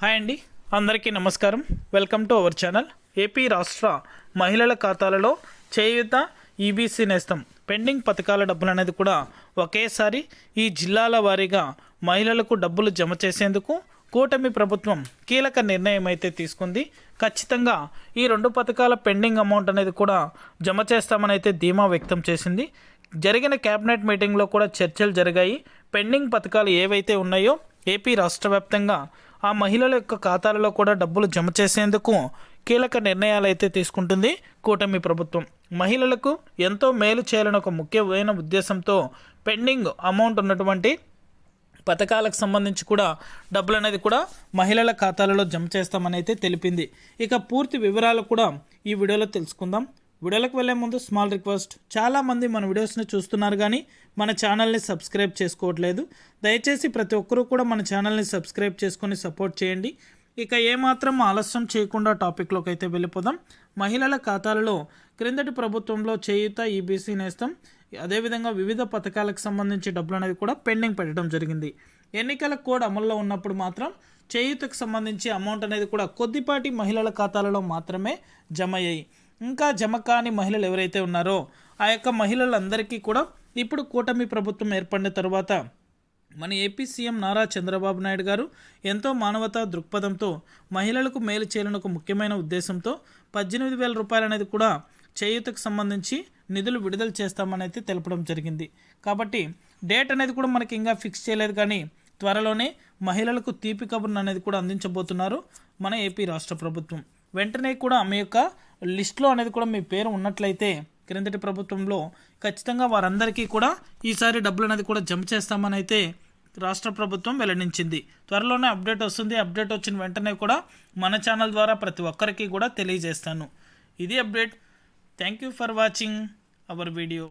Hi అండి. అందరికీ నమస్కారం. Welcome to our channel. AP రాష్ట్ర మహిళల ఖాతాలలో చేయుత ఈబీసీ నేస్తం. పెండింగ్ పథకాల డబ్బులు అనేది కూడా ఒకేసారి ఈ జిల్లాల వారీగా మహిళలకు డబ్బులు జమ చేసేందుకు కూటమి ప్రభుత్వం కీలక నిర్ణయం అయితే తీసుకుంది. ఖచ్చితంగా ఈ రెండు పథకాల పెండింగ్ అమౌంట్ అనేది కూడా జమ చేస్తామని అయితే ధీమా వ్యక్తం చేసింది. జరిగిన కేబినెట్ మీటింగ్లో కూడా చర్చలు జరిగాయి. పెండింగ్ పథకాలు ఏవైతే ఉన్నాయో ఏపీ రాష్ట్ర వ్యాప్తంగా ఆ మహిళల యొక్క ఖాతాలలో కూడా డబ్బులు జమ చేసేందుకు కీలక నిర్ణయాలు అయితే తీసుకుంటుంది కూటమి ప్రభుత్వం. మహిళలకు ఎంతో మేలు చేయాలని ఒక ముఖ్యమైన ఉద్దేశంతో పెండింగ్ అమౌంట్ ఉన్నటువంటి పథకాలకు సంబంధించి కూడా డబ్బులు అనేది కూడా మహిళల ఖాతాలలో జమ చేస్తామని అయితే తెలిపింది. ఇక పూర్తి వివరాలు కూడా ఈ వీడియోలో తెలుసుకుందాం. వీడియోలకు వెళ్ళే ముందు స్మాల్ రిక్వెస్ట్. చాలామంది మన వీడియోస్ని చూస్తున్నారు కానీ మన ఛానల్ని సబ్స్క్రైబ్ చేసుకోవట్లేదు. దయచేసి ప్రతి ఒక్కరూ కూడా మన ఛానల్ని సబ్స్క్రైబ్ చేసుకొని సపోర్ట్ చేయండి. ఇక ఏమాత్రం ఆలస్యం చేయకుండా టాపిక్లోకి అయితే వెళ్ళిపోదాం. మహిళల ఖాతాలలో క్రిందటి ప్రభుత్వంలో చేయుత ఈబీసీ నేస్తం అదేవిధంగా వివిధ పథకాలకు సంబంధించి డబ్బులు అనేది కూడా పెండింగ్ పెట్టడం జరిగింది. ఎన్నికల కోడ్ అమల్లో ఉన్నప్పుడు మాత్రం చేయూతకు సంబంధించి అమౌంట్ అనేది కూడా కొద్దిపాటి మహిళల ఖాతాలలో మాత్రమే జమ అయ్యాయి. ఇంకా జమ కాని మహిళలు ఎవరైతే ఉన్నారో ఆ యొక్క మహిళలందరికీ కూడా ఇప్పుడు కూటమి ప్రభుత్వం ఏర్పడిన తర్వాత మన ఏపీ సీఎం నారా చంద్రబాబు నాయుడు గారు ఎంతో మానవతా దృక్పథంతో మహిళలకు మేలు చేయాలని ఒక ముఖ్యమైన ఉద్దేశంతో పద్దెనిమిది వేల రూపాయలు అనేది కూడా చేయూతకు సంబంధించి నిధులు విడుదల చేస్తామని అయితే తెలపడం జరిగింది. కాబట్టి డేట్ అనేది కూడా మనకి ఇంకా ఫిక్స్ చేయలేదు కానీ త్వరలోనే మహిళలకు తీపి కబుర్ను అనేది కూడా అందించబోతున్నారు మన ఏపీ రాష్ట్ర ప్రభుత్వం. వెంటనే కూడా మీ యొక్క లిస్ట్లో అనేది కూడా మీ పేరు ఉన్నట్లయితే క్రిందటి ప్రభుత్వంలో ఖచ్చితంగా వారందరికీ కూడా ఈసారి డబ్బులు అనేది కూడా జమ చేస్తామని అయితే రాష్ట్ర ప్రభుత్వం వెల్లడించింది. త్వరలోనే అప్డేట్ వస్తుంది. అప్డేట్ వచ్చిన వెంటనే కూడా మన ఛానల్ ద్వారా ప్రతి ఒక్కరికి కూడా తెలియజేస్తాను. ఇది update. Thank you for watching our video